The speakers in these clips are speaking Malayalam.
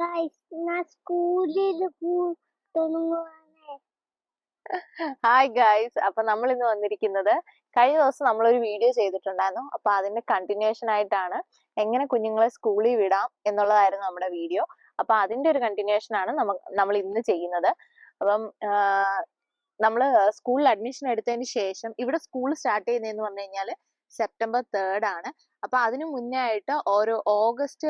ഞാൻ സ്കൂളിൽ ഹായ് ഗൈസ് അപ്പൊ നമ്മൾ ഇന്ന് വന്നിരിക്കുന്നത് കഴിഞ്ഞ ദിവസം നമ്മൾ ഒരു വീഡിയോ ചെയ്തിട്ടുണ്ടായിരുന്നു. അപ്പൊ അതിന്റെ കണ്ടിന്യൂഷൻ ആയിട്ടാണ് എങ്ങനെ കുഞ്ഞുങ്ങളെ സ്കൂളിൽ വിടാം എന്നുള്ളതായിരുന്നു നമ്മുടെ വീഡിയോ അപ്പൊ അതിന്റെ ഒരു കണ്ടിന്യൂഷൻ ആണ് നമ്മൾ ഇന്ന് ചെയ്യുന്നത്. അപ്പം നമ്മൾ സ്കൂളിൽ അഡ്മിഷൻ എടുത്തതിന് ശേഷം ഇവിടെ സ്കൂൾ സ്റ്റാർട്ട് ചെയ്യുന്നതെന്ന് പറഞ്ഞു കഴിഞ്ഞാൽ സെപ്റ്റംബർ തേർഡ് ആണ്. അപ്പൊ അതിനു മുന്നേ ആയിട്ട് ഓരോ ഓഗസ്റ്റ്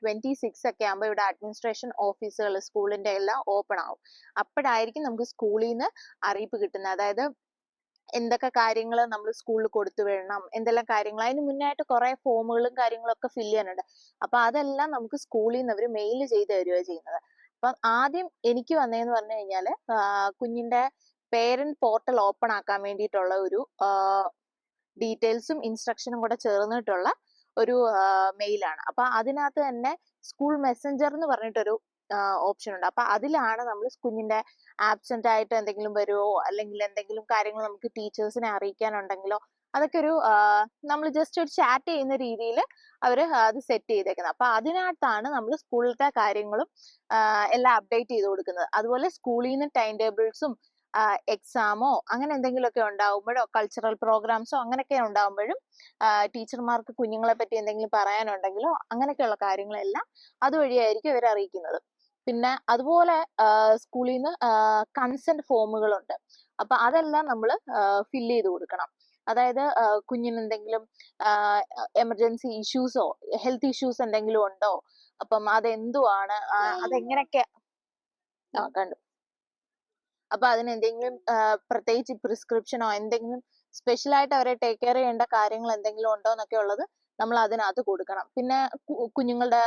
ട്വന്റി സിക്സ് ഒക്കെ ആകുമ്പോൾ ഇവിടെ അഡ്മിനിസ്ട്രേഷൻ ഓഫീസുകൾ സ്കൂളിന്റെ എല്ലാം ഓപ്പൺ ആവും. അപ്പോഴായിരിക്കും നമുക്ക് സ്കൂളിൽ നിന്ന് അറിയിപ്പ് കിട്ടുന്നത് അതായത് എന്തൊക്കെ കാര്യങ്ങൾ നമ്മൾ സ്കൂളിൽ കൊടുത്തു വിടണം എന്തെല്ലാം കാര്യങ്ങൾ. അതിന് മുന്നായിട്ട് കുറെ ഫോമുകളും കാര്യങ്ങളും ഒക്കെ ഫില്ല് ചെയ്യാനുണ്ട്. അപ്പൊ അതെല്ലാം നമുക്ക് സ്കൂളിൽ നിന്ന് അവർ മെയിൽ ചെയ്ത് തരികയാണ് ചെയ്യുന്നത്. അപ്പം ആദ്യം എനിക്ക് വന്നതെന്ന് പറഞ്ഞു കഴിഞ്ഞാൽ കുഞ്ഞിന്റെ പേരന്റ് പോർട്ടൽ ഓപ്പൺ ആക്കാൻ വേണ്ടിയിട്ടുള്ള ഒരു ഡീറ്റെയിൽസും ഇൻസ്ട്രക്ഷനും കൂടെ ചേർന്നിട്ടുള്ള ഒരു മെയിലാണ്. അപ്പൊ അതിനകത്ത് തന്നെ സ്കൂൾ മെസ്സഞ്ചർ എന്ന് പറഞ്ഞിട്ടൊരു ഓപ്ഷൻ ഉണ്ട് അപ്പൊ അതിലാണ് നമ്മൾ കുഞ്ഞിന്റെ ആബ്സെന്റ് ആയിട്ട് എന്തെങ്കിലും വരുമോ അല്ലെങ്കിൽ എന്തെങ്കിലും കാര്യങ്ങൾ നമുക്ക് ടീച്ചേഴ്സിനെ അറിയിക്കാനുണ്ടെങ്കിലോ? അതൊക്കെ ഒരു നമ്മൾ ജസ്റ്റ് ഒരു ചാറ്റ് ചെയ്യുന്ന രീതിയിൽ അവർ അത് സെറ്റ് ചെയ്തേക്കുന്നത് അപ്പൊ അതിനകത്താണ് നമ്മൾ സ്കൂളിലത്തെ കാര്യങ്ങളും എല്ലാം അപ്ഡേറ്റ് ചെയ്ത് കൊടുക്കുന്നത്. അതുപോലെ സ്കൂളിൽ നിന്ന് ടൈം ടേബിൾസും എക്സാമോ അങ്ങനെ എന്തെങ്കിലുമൊക്കെ ഉണ്ടാവുമ്പോഴോ കൾച്ചറൽ പ്രോഗ്രാംസോ അങ്ങനെയൊക്കെ ഉണ്ടാവുമ്പോഴും ടീച്ചർമാർക്ക് കുഞ്ഞുങ്ങളെ പറ്റി എന്തെങ്കിലും പറയാനുണ്ടെങ്കിലോ അങ്ങനെയൊക്കെയുള്ള കാര്യങ്ങളെല്ലാം അതുവഴിയായിരിക്കും ഇവർ അറിയിക്കുന്നത്. പിന്നെ അതുപോലെ സ്കൂളിൽ നിന്ന് കൺസെന്റ് ഫോമുകളുണ്ട് അപ്പൊ അതെല്ലാം നമ്മൾ ഫില്ല് ചെയ്ത് കൊടുക്കണം. അതായത് കുഞ്ഞിന് എന്തെങ്കിലും എമർജൻസി ഇഷ്യൂസോ ഹെൽത്ത് ഇഷ്യൂസ് എന്തെങ്കിലും ഉണ്ടോ? അപ്പം അതെന്തുവാണ്? അതെങ്ങനെയൊക്കെ? ആ കണ്ടു. അപ്പൊ അതിന് എന്തെങ്കിലും പ്രത്യേകിച്ച് പ്രിസ്ക്രിപ്ഷനോ എന്തെങ്കിലും സ്പെഷ്യൽ ആയിട്ട് അവരെ ടേക്ക് കെയർ ചെയ്യേണ്ട കാര്യങ്ങൾ എന്തെങ്കിലും ഉണ്ടോ എന്നൊക്കെ ഉള്ളത് നമ്മൾ അതിനകത്ത് കൊടുക്കണം. പിന്നെ കുഞ്ഞുങ്ങളുടെ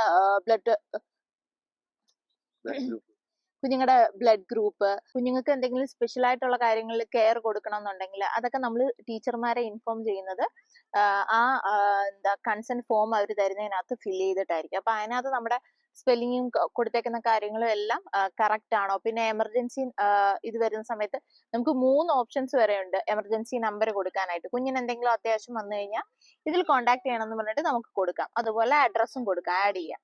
ബ്ലഡ് കുഞ്ഞുങ്ങളുടെ ബ്ലഡ് ഗ്രൂപ്പ് കുഞ്ഞുങ്ങൾക്ക് എന്തെങ്കിലും സ്പെഷ്യൽ ആയിട്ടുള്ള കാര്യങ്ങളിൽ കെയർ കൊടുക്കണം എന്നുണ്ടെങ്കിൽ അതൊക്കെ നമ്മൾ ടീച്ചർമാരെ ഇൻഫോം ചെയ്യുന്നത് ആ എന്താ കൺസെന്റ് ഫോം അവർ തരുന്നതിനകത്ത് ഫില്ല് ചെയ്തിട്ടായിരിക്കും. അപ്പൊ അതിനകത്ത് നമ്മുടെ സ്പെല്ലിങ്ങും കൊടുത്തേക്കുന്ന കാര്യങ്ങളും എല്ലാം കറക്റ്റ് ആണോ? പിന്നെ എമർജൻസി ഇത് വരുന്ന സമയത്ത് നമുക്ക് മൂന്ന് ഓപ്ഷൻസ് വരെ ഉണ്ട്. എമർജൻസി നമ്പർ കൊടുക്കാനായിട്ട്. കുഞ്ഞിന് എന്തെങ്കിലും അത്യാവശ്യം വന്നു കഴിഞ്ഞാൽ ഇതിൽ കോൺടാക്ട് ചെയ്യണം എന്ന് പറഞ്ഞിട്ട് നമുക്ക് കൊടുക്കാം. അതുപോലെ അഡ്രസ്സും കൊടുക്കാം ആഡ് ചെയ്യാം.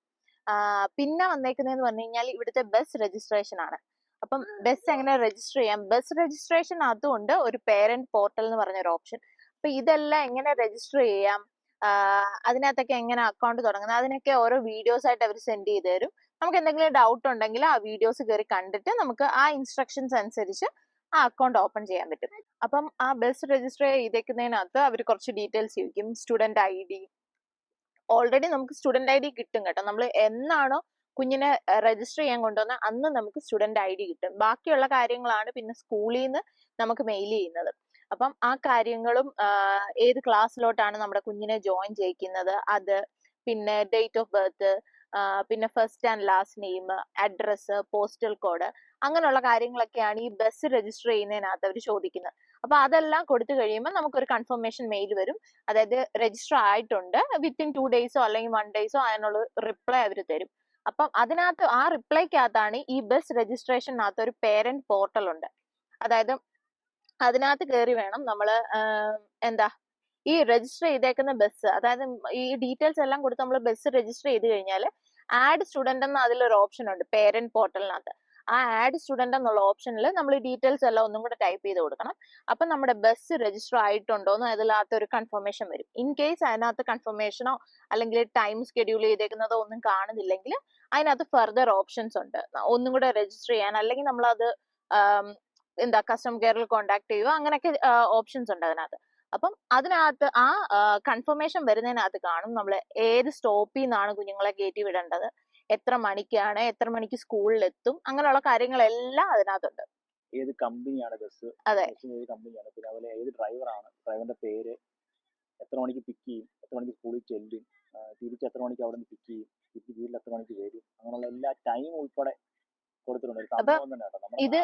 പിന്നെ വന്നേക്കുന്നതെന്ന് പറഞ്ഞു കഴിഞ്ഞാൽ ഇവിടുത്തെ ബസ് രജിസ്ട്രേഷൻ ആണ്. അപ്പം ബസ് എങ്ങനെ രജിസ്റ്റർ ചെയ്യാം? ബസ് രജിസ്ട്രേഷൻ അതുകൊണ്ട് ഒരു പേരന്റ് പോർട്ടൽ എന്ന് പറഞ്ഞ ഒരു ഓപ്ഷൻ അപ്പൊ ഇതെല്ലാം എങ്ങനെ രജിസ്റ്റർ ചെയ്യാം? അതിനകത്തൊക്കെ എങ്ങനെ അക്കൗണ്ട് തുടങ്ങുന്നത്? അതിനൊക്കെ ഓരോ വീഡിയോസ് ആയിട്ട് അവർ സെൻഡ് ചെയ്ത് തരും. നമുക്ക് എന്തെങ്കിലും ഡൗട്ട് ഉണ്ടെങ്കിൽ ആ വീഡിയോസ് കയറി കണ്ടിട്ട് നമുക്ക് ആ ഇൻസ്ട്രക്ഷൻസ് അനുസരിച്ച് ആ അക്കൗണ്ട് ഓപ്പൺ ചെയ്യാൻ പറ്റും. അപ്പം ആ ബസ് രജിസ്റ്റർ ചെയ്തേക്കുന്നതിനകത്ത് അവർ കുറച്ച് ഡീറ്റെയിൽസ് ചോദിക്കും. സ്റ്റുഡന്റ് ഐ ഡി ഓൾറെഡി നമുക്ക് സ്റ്റുഡന്റ് ഐ ഡി കിട്ടും കേട്ടോ. നമ്മൾ എന്നാണോ കുഞ്ഞിനെ രജിസ്റ്റർ ചെയ്യാൻ കൊണ്ടുവന്ന അന്ന് നമുക്ക് സ്റ്റുഡന്റ് ഐ ഡി കിട്ടും. ബാക്കിയുള്ള കാര്യങ്ങളാണ് പിന്നെ സ്കൂളിൽ നിന്ന് നമുക്ക് മെയിൽ ചെയ്യുന്നത്. അപ്പം ആ കാര്യങ്ങളും ഏത് ക്ലാസ്സിലോട്ടാണ് നമ്മുടെ കുഞ്ഞിനെ ജോയിൻ ചെയ്യിക്കുന്നത്? അത് പിന്നെ ഡേറ്റ് ഓഫ് ബർത്ത് പിന്നെ first and last name address postal code അങ്ങനെയുള്ള കാര്യങ്ങളൊക്കെയാണ് ഈ ബസ് രജിസ്റ്റർ ചെയ്യുന്നതിനകത്ത് അവർ ചോദിക്കുന്നത്. അപ്പൊ അതെല്ലാം കൊടുത്തു കഴിയുമ്പോൾ നമുക്കൊരു കൺഫർമേഷൻ മെയിൽ വരും. അതായത് രജിസ്റ്റർ ആയിട്ടുണ്ട്. വിത്തിൻ ടു ഡേയ്സോ അല്ലെങ്കിൽ വൺ ഡേയ്സോ അതിനുള്ള റിപ്ലൈ അവർ തരും. അപ്പം അതിനകത്ത് ആ റിപ്ലൈക്കകത്താണ് ഈ ബസ് രജിസ്ട്രേഷനകത്ത് ഒരു പേരന്റ് പോർട്ടൽ ഉണ്ട്. അതായത് അതിനകത്ത് കയറി വേണം നമ്മൾ എന്താ ഈ രജിസ്റ്റർ ചെയ്തേക്കുന്ന ബസ് അതായത് ഈ ഡീറ്റെയിൽസ് എല്ലാം കൊടുത്ത് നമ്മൾ ബസ് രജിസ്റ്റർ ചെയ്ത് കഴിഞ്ഞാൽ ആഡ് സ്റ്റുഡന്റ് എന്ന അതിലൊരു ഓപ്ഷൻ ഉണ്ട് പേരന്റ് പോർട്ടലിനകത്ത് ആ ആഡ് സ്റ്റുഡന്റ് എന്നുള്ള ഓപ്ഷനിൽ നമ്മൾ ഈ ഡീറ്റെയിൽസ് എല്ലാം ഒന്നും കൂടെ ടൈപ്പ് ചെയ്ത് കൊടുക്കണം. അപ്പൊ നമ്മുടെ ബസ് രജിസ്റ്റർ ആയിട്ടുണ്ടോ എന്ന് അതിനകത്ത് ഒരു കൺഫർമേഷൻ വരും. ഇൻ കേസ് അതിനകത്ത് കൺഫർമേഷനോ അല്ലെങ്കിൽ ടൈം സ്കെഡ്യൂൾ ചെയ്തേക്കുന്നതോ ഒന്നും കാണുന്നില്ലെങ്കിൽ അതിനകത്ത് ഫർദർ ഓപ്ഷൻസ് ഉണ്ട്. ഒന്നും കൂടെ രജിസ്റ്റർ ചെയ്യാൻ അല്ലെങ്കിൽ നമ്മൾ അത് എന്താ കസ്റ്റമർ കെയറിൽ കോൺടാക്ട് ചെയ്യുക അങ്ങനെയൊക്കെ ഓപ്ഷൻസ് ഉണ്ട് അതിനകത്ത്. അപ്പം അതിനകത്ത് ആ കൺഫർമേഷൻ വരുന്നതിനകത്ത് കാണും നമ്മൾ ഏത് സ്റ്റോപ്പിൽ നിന്നാണ് കുഞ്ഞുങ്ങളെ കയറ്റി വിടേണ്ടത്? എത്ര മണിക്കാണ്? എത്ര മണിക്ക് സ്കൂളിൽ എത്തും? അങ്ങനെയുള്ള കാര്യങ്ങളെല്ലാം അതിനകത്തുണ്ട്. ഏത് കമ്പനിയാണ് ബസ് അതെ. ഏത് കമ്പനിയാണ് പിന്നെ അതുപോലെ ഏത് ഡ്രൈവറാണ് ഡ്രൈവറിന്റെ പേര് എത്ര മണിക്ക് പിക്ക് ചെയ്യും? എത്ര മണിക്ക് സ്കൂളിൽ ചെല്ലും? തിരിച്ച് എത്ര മണിക്ക് അവിടെ നിന്ന് പിക്ക് ചെയ്യും? തിരിച്ച് വീട്ടിൽ എത്ര മണിക്ക് വരും? അങ്ങനെയുള്ള എല്ലാ ടൈം ഉൾപ്പെടെ കൊടുത്തിട്ടുണ്ട്. ഇത്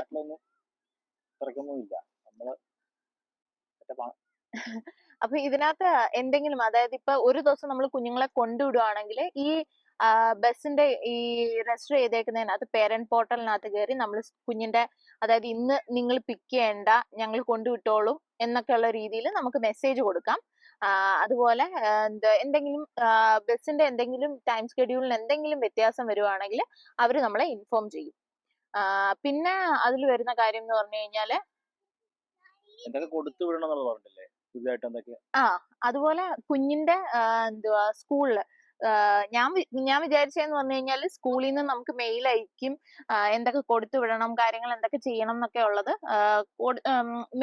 ഇല്ല നമ്മൾ അപ്പൊ ഇതിനകത്ത് എന്തെങ്കിലും അതായത് ഇപ്പൊ ഒരു ദിവസം നമ്മൾ കുഞ്ഞുങ്ങളെ കൊണ്ടുവിടുവാണെങ്കിൽ ഈ ബസ്സിന്റെ ഈ രജിസ്റ്റർ ചെയ്തേക്കുന്നതിനകത്ത് പേരന്റ് പോർട്ടലിനകത്ത് കയറി നമ്മൾ കുഞ്ഞിന്റെ അതായത് ഇന്ന് നിങ്ങൾ പിക്ക് ചെയ്യേണ്ട ഞങ്ങൾ കൊണ്ടുവിട്ടോളും എന്നൊക്കെയുള്ള രീതിയിൽ നമുക്ക് മെസ്സേജ് കൊടുക്കാം. അതുപോലെ എന്തെങ്കിലും ബസ്സിന്റെ എന്തെങ്കിലും ടൈം സ്കെഡ്യൂളിന് എന്തെങ്കിലും വ്യത്യാസം വരുവാണെങ്കിൽ അവർ നമ്മളെ ഇൻഫോം ചെയ്യും. പിന്നെ അതിൽ വരുന്ന കാര്യം എന്ന് പറഞ്ഞു കഴിഞ്ഞാൽ എന്തൊക്കെ കൊടുത്തു വിടണം പറഞ്ഞില്ലേ പുതിയതായിട്ട് എന്തൊക്കെ? ആ അതുപോലെ കുഞ്ഞിന്റെ എന്തുവാ സ്കൂളിൽ. ഞാൻ ഞാൻ വിചാരിച്ചതെന്ന് പറഞ്ഞു കഴിഞ്ഞാൽ സ്കൂളിൽ നിന്ന് നമുക്ക് മെയിൽ അയക്കും എന്തൊക്കെ കൊടുത്തു വിടണം കാര്യങ്ങൾ എന്തൊക്കെ ചെയ്യണം എന്നൊക്കെ ഉള്ളത്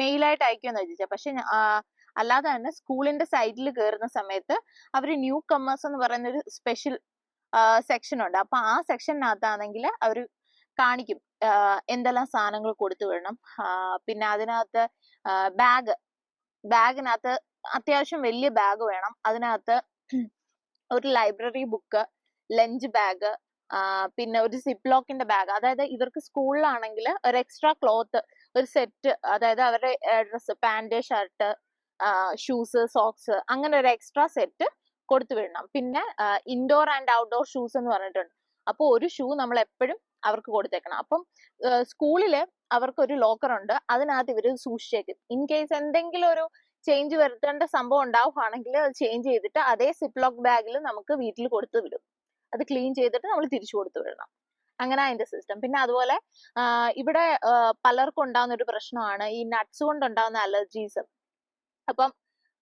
മെയിലായിട്ട് അയക്കുമെന്ന് വിചാരിച്ചത്. പക്ഷെ അല്ലാതെ തന്നെ സ്കൂളിന്റെ സൈഡിൽ കയറുന്ന സമയത്ത് അവർ ന്യൂ കമ്മേഴ്സ് എന്ന് പറയുന്ന ഒരു സ്പെഷ്യൽ സെക്ഷൻ ഉണ്ട്. അപ്പൊ ആ സെക്ഷനകത്താണെങ്കിൽ അവർ കാണിക്കും. എന്തെല്ലാം സാധനങ്ങൾ കൊടുത്തു വിടണം. പിന്നെ അതിനകത്ത് ബാഗ്. ബാഗിനകത്ത് അത്യാവശ്യം വലിയ ബാഗ് വേണം. അതിനകത്ത് ഒരു ലൈബ്രറി ബുക്ക് ലഞ്ച് ബാഗ് പിന്നെ ഒരു സിപ്പ് ലോക്കിന്റെ ബാഗ്. അതായത് ഇവർക്ക് സ്കൂളിലാണെങ്കിൽ ഒരു എക്സ്ട്രാ ക്ലോത്ത് ഒരു സെറ്റ് അതായത് അവരുടെ dress pant shirt shoes socks അങ്ങനെ ഒരു എക്സ്ട്രാ സെറ്റ് കൊടുത്തു വിടണം. പിന്നെ ഇൻഡോർ ആൻഡ് ഔട്ട്ഡോർ ഷൂസ് എന്ന് പറഞ്ഞിട്ടുണ്ട്. അപ്പോൾ ഒരു ഷൂ നമ്മൾ എപ്പോഴും അവർക്ക് കൊടുത്തേക്കണം. അപ്പം സ്കൂളിൽ അവർക്ക് ഒരു ലോക്കർ ഉണ്ട്. അതിനകത്ത് ഇവർ സൂക്ഷിച്ചേക്കും. ഇൻ കേസ് എന്തെങ്കിലും ഒരു ചേഞ്ച് വരുത്തേണ്ട സംഭവം ഉണ്ടാവുകയാണെങ്കിൽ അത് ചേഞ്ച് ചെയ്തിട്ട് അതേ സിപ്ലോക്ക് ബാഗിൽ നമുക്ക് വീട്ടിൽ കൊടുത്തു വിടും. അത് ക്ലീൻ ചെയ്തിട്ട് നമ്മൾ തിരിച്ചു കൊടുത്തു വിടണം. അങ്ങനെ അതിന്റെ സിസ്റ്റം പിന്നെ അതുപോലെ ഇവിടെ പലർക്കും ഉണ്ടാകുന്ന ഒരു പ്രശ്നമാണ്. ഈ നട്ട്സ് കൊണ്ട് ഉണ്ടാകുന്ന അലർജീസ് അപ്പം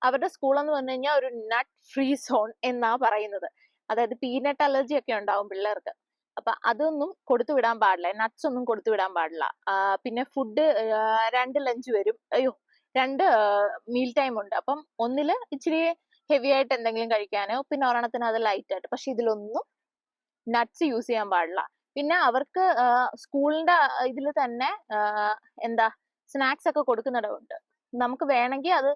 അവരുടെ സ്കൂൾ എന്ന് പറഞ്ഞു കഴിഞ്ഞാൽ ഒരു നട്ട് ഫ്രീ സോൺ എന്നാ പറയുന്നത്. അതായത് പീനട്ട് അലർജി ഒക്കെ ഉണ്ടാവും പിള്ളേർക്ക്. അപ്പൊ അതൊന്നും കൊടുത്തു വിടാൻ പാടില്ല. നട്ട്സ് ഒന്നും കൊടുത്തു വിടാൻ പാടില്ല. പിന്നെ ഫുഡ് രണ്ട് ലഞ്ച് വരും. അയ്യോ രണ്ട് മീൽ ടൈം ഉണ്ട്. അപ്പം ഒന്നിൽ ഇച്ചിരി ഹെവി ആയിട്ട് എന്തെങ്കിലും കഴിക്കാനോ പിന്നെ ഒരെണ്ണത്തിന് അത് ലൈറ്റ് ആയിട്ട്. പക്ഷെ ഇതിലൊന്നും നട്ട്സ് യൂസ് ചെയ്യാൻ പാടില്ല. പിന്നെ അവർക്ക് സ്കൂളിന്റെ ഇതിൽ തന്നെ എന്താ സ്നാക്സ് ഒക്കെ കൊടുക്കുന്നിടമുണ്ട് നമുക്ക് വേണമെങ്കിൽ അത്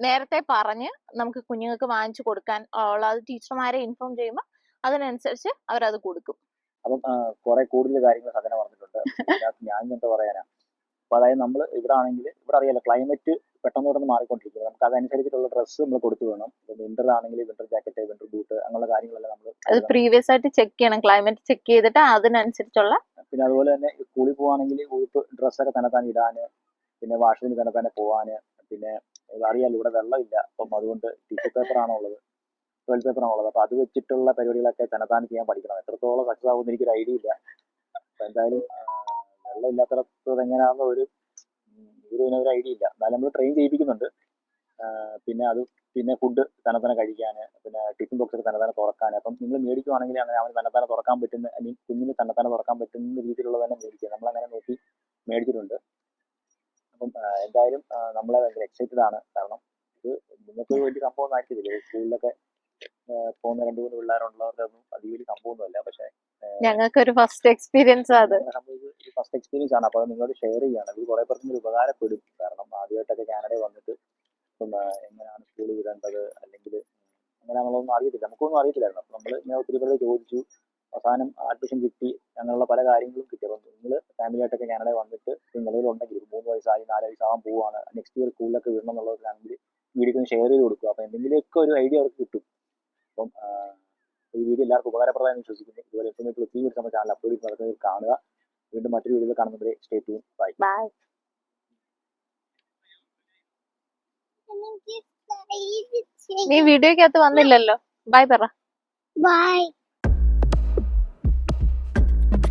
നേരത്തെ പറഞ്ഞ് നമുക്ക് കുഞ്ഞുങ്ങൾക്ക് വാങ്ങിച്ചു കൊടുക്കാൻ ഉള്ള അത് ടീച്ചർമാരെ ഇൻഫോം ചെയ്യുമ്പോൾ അതിനനുസരിച്ച് അവരത് കൊടുക്കും. അപ്പം കുറെ കൂടുതൽ കാര്യങ്ങൾ സദന പറഞ്ഞിട്ടുണ്ട്. ഞാൻ എന്താ പറയാനാ. അപ്പൊ അതായത് നമ്മൾ ഇവിടെ ആണെങ്കിൽ ഇവിടെ അറിയാലോ ക്ലൈമറ്റ് പെട്ടെന്ന് പെട്ടെന്ന് മാറിക്കൊണ്ടിരിക്കുന്നത് നമുക്ക് അതനുസരിച്ചിട്ടുള്ള ഡ്രസ്സ് നമ്മൾ കൊടുത്തു വേണം വിന്റർ ആണെങ്കിൽ വിന്റർ ജാക്കറ്റ് വിന്റർ ബൂട്ട് അങ്ങനെയുള്ള കാര്യങ്ങളെല്ലാം നമ്മൾ അത് പ്രീവിയസ് ആയിട്ട് ചെക്ക് ചെയ്യണം. ക്ലൈമറ്റ് ചെക്ക് ചെയ്തിട്ട് അതിനനുസരിച്ചുള്ള പിന്നെ അതുപോലെ തന്നെ സ്കൂളിൽ പോവാണെങ്കിൽ ഉഴുപ്പ് ഡ്രസ്സൊക്കെ തന്നെ ഇടാന് പിന്നെ വാഷിങ്ങിന് തന്നെ തന്നെ പോവാന് പിന്നെ അറിയാലോ ഇവിടെ വെള്ളമില്ല. അപ്പം അതുകൊണ്ട് ടിഷ്യൂ പേപ്പർ ആണോ ഉള്ളത്? ടോയ്ലറ്റ് പേപ്പർ ആണോ ഉള്ളത്? അപ്പം അത് വെച്ചിട്ടുള്ള പരിപാടികളൊക്കെ തന്നെത്താൻ ചെയ്യാൻ പഠിക്കണം. എത്രത്തോളം സക്സസ് ആകുമെന്ന് എനിക്കൊരു ഐഡിയ ഇല്ല. അപ്പം എന്തായാലും വെള്ളം വെള്ളമില്ലാത്തടത്ത് എങ്ങനെയാണെന്ന് ഒരു ഒരു ഒരു ഐഡിയ ഇല്ല. എന്നാലും നമ്മൾ ട്രെയിൻ ചെയ്യിപ്പിക്കുന്നുണ്ട്. പിന്നെ അത് പിന്നെ ഫുഡ് തനത്തന കഴിക്കാൻ പിന്നെ ടിഫിൻ ബോക്സ് ഒക്കെ തന്നെത്താനെ തുറക്കാൻ. അപ്പം നിങ്ങൾ മേടിക്കുവാണെങ്കിൽ അങ്ങനെ അവന് തന്നെത്താനെ തുറക്കാൻ പറ്റുന്ന ഐ മീൻ കുഞ്ഞിന് തന്നെത്താനെ തുറക്കാൻ പറ്റുന്ന രീതിയിലുള്ള തന്നെ മേടിക്കുക. നമ്മൾ അങ്ങനെ നോക്കി മേടിച്ചിട്ടുണ്ട്. അപ്പം എന്തായാലും നമ്മളെ ഭയങ്കര എക്സൈറ്റഡ് ആണ്. കാരണം ഇത് നിങ്ങൾക്ക് വലിയ സംഭവം ഒന്നും ആക്കിയതില്ലേ സ്കൂളിലൊക്കെ പോകുന്ന രണ്ടു മൂന്ന് പിള്ളേരുള്ളവർക്കൊന്നും അതി വലിയ സംഭവമൊന്നുമല്ല. പക്ഷേ ഞങ്ങൾക്ക് ഒരു ഫസ്റ്റ് എക്സ്പീരിയൻസ് അത്. ഫസ്റ്റ് എക്സ്പീരിയൻസ് ആണ്. അപ്പോൾ നിങ്ങളോട് ഷെയർ ചെയ്യാണ്. ഇത് കുറെ പേർക്ക് ഉപകാരപ്പെടും. കാരണം ആദ്യമായിട്ടൊക്കെ കാനഡയിൽ വന്നിട്ട് ഇപ്പം എങ്ങനെയാണ് സ്കൂളിൽ വിടേണ്ടത്? അല്ലെങ്കിൽ അങ്ങനെ നമ്മളൊന്നും അറിയത്തില്ല. നമുക്കൊന്നും അറിയത്തില്ലായിരുന്നു. അപ്പം നമ്മൾ ഇങ്ങനെ ഒത്തിരി പേരോട് ചോദിച്ചു. അവസാനം അഡ്മിഷൻ കിട്ടി അങ്ങനെയുള്ള പല കാര്യങ്ങളും കിട്ടി. അപ്പം നിങ്ങൾ ഫാമിലി ആയിട്ടൊക്കെ കാനഡയിൽ വന്നിട്ട് നിലവിലുണ്ടെങ്കിൽ ഒരു മൂന്ന് വയസ്സായി നാല് വയസ്സാകാൻ പോവുകയാണ്. നെക്സ്റ്റ് ഇയർ സ്കൂളിലൊക്കെ വിടണം എന്നുള്ളവരാണെങ്കിൽ വീഡിയോ ഒന്ന് ഷെയർ ചെയ്ത് കൊടുക്കുക. അപ്പം എന്തെങ്കിലുമൊക്കെ ഒരു ഐഡിയ അവർക്ക് കിട്ടും. അപ്പം ഈ വീഡിയോ എല്ലാവർക്കും ഉപകാരപ്രദമായി വിശ്വസിക്കുന്നു. ഇതുപോലെ ഇൻഫോർമേറ്റീവ് ഒത്തിരി വീഡിയോസ് നമ്മുടെ ചാനൽ അപ്ലോഡ് ചെയ്ത് നടക്കുന്നത് കാണുക. വീണ്ടും മറ്റൊരു വീഡിയോ കാണുന്നവരെ സ്റ്റേ ടു ബൈ ബൈ എനിക്ക് നീ വീഡിയോക്കകത്ത് വന്നില്ലല്ലോ. ബൈ പറ. ബൈ